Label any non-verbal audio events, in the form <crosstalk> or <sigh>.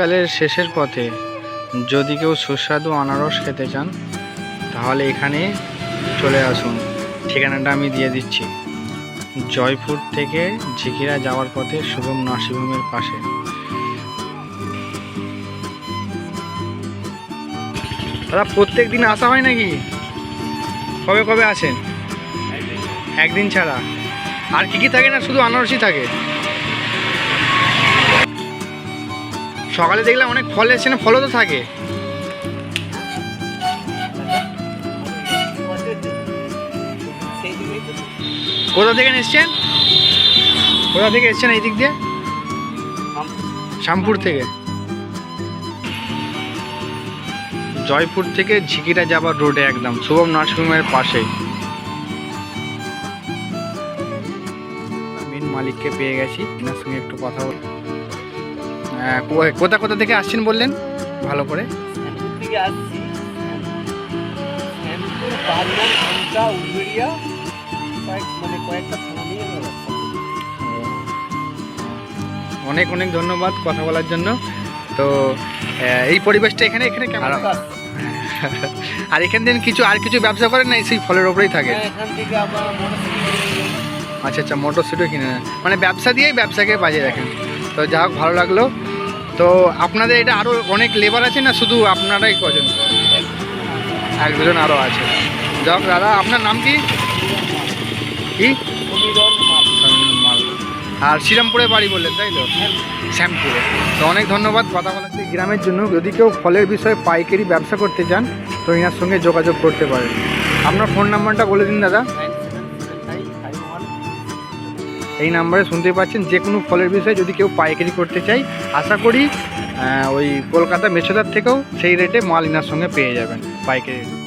শীতকালের শেষের পথে যদি কেউ সুস্বাদু আনারস খেতে চান, তাহলে এখানে চলে আসুন। ঠিকানাটা আমি দিয়ে দিচ্ছি। জয়পুর থেকে ঝিকিরা যাওয়ার পথে শুভম নার্সিংহোমের পাশে। দাদা প্রত্যেক দিন আসা হয় নাকি? কবে কবে আসেন? একদিন ছাড়া। আর কি কি থাকে না, শুধু আনারসই থাকে? সকালে দেখলাম অনেক ফল এসছে না, ফলও তো থাকে। কোথা থেকে এসছেন? কোথা থেকে এসছেন এই দিক দিয়ে? শ্যামপুর থেকে। জয়পুর থেকে ঝিকিরা যাবার রোডে একদম, শুভম নার্সিংহোমের পাশে মেন মালিককে পেয়ে গেছি এনার সঙ্গে একটু কথা বল কোথা কোথা থেকে আসছেন বললেন? ভালো করে। মানে। অনেক অনেক ধন্যবাদ কথা বলার জন্য। তো এই পরিবেশটা এখানে এখানে কেমন? <laughs> আর এখান থেকে কিছু আর কিছু ব্যবসা করেন না? সেই ফলের ওপরেই থাকে? হ্যাঁ। আচ্ছা আচ্ছা মোটরসাইকেল কিনে মানে ব্যবসা দিয়েই ব্যবসাকে বাজিয়ে রাখেন। তো যা হোক ভালো লাগল। তো আপনাদের এটা আরও অনেক লেবার আছে না শুধু আপনারাই কজন? এক দুজন আরও আছে। যা হোক দাদা, আপনার নাম কি। আর শ্রীরামপুরে বাড়ি বললেন, তাই তো? শ্যামপুরে। তো অনেক ধন্যবাদ কথা বলার গ্রামের জন্য। যদি কেউ ফলের বিষয়ে পাইকারি ব্যবসা করতে চান, তো এনার সঙ্গে যোগাযোগ করতে পারেন। আপনার ফোন নাম্বারটা বলে দিন, দাদা। 977551 এই নাম্বারে শুনতে পাচ্ছেন যে কোনো ফলের বিষয়ে যদি কেউ পাইকারি করতে চাই, আশা করি ওই কলকাতা মেছেদার থেকেও সেই রেটে মাল সঙ্গে পেয়ে যাবেন পাইকারি।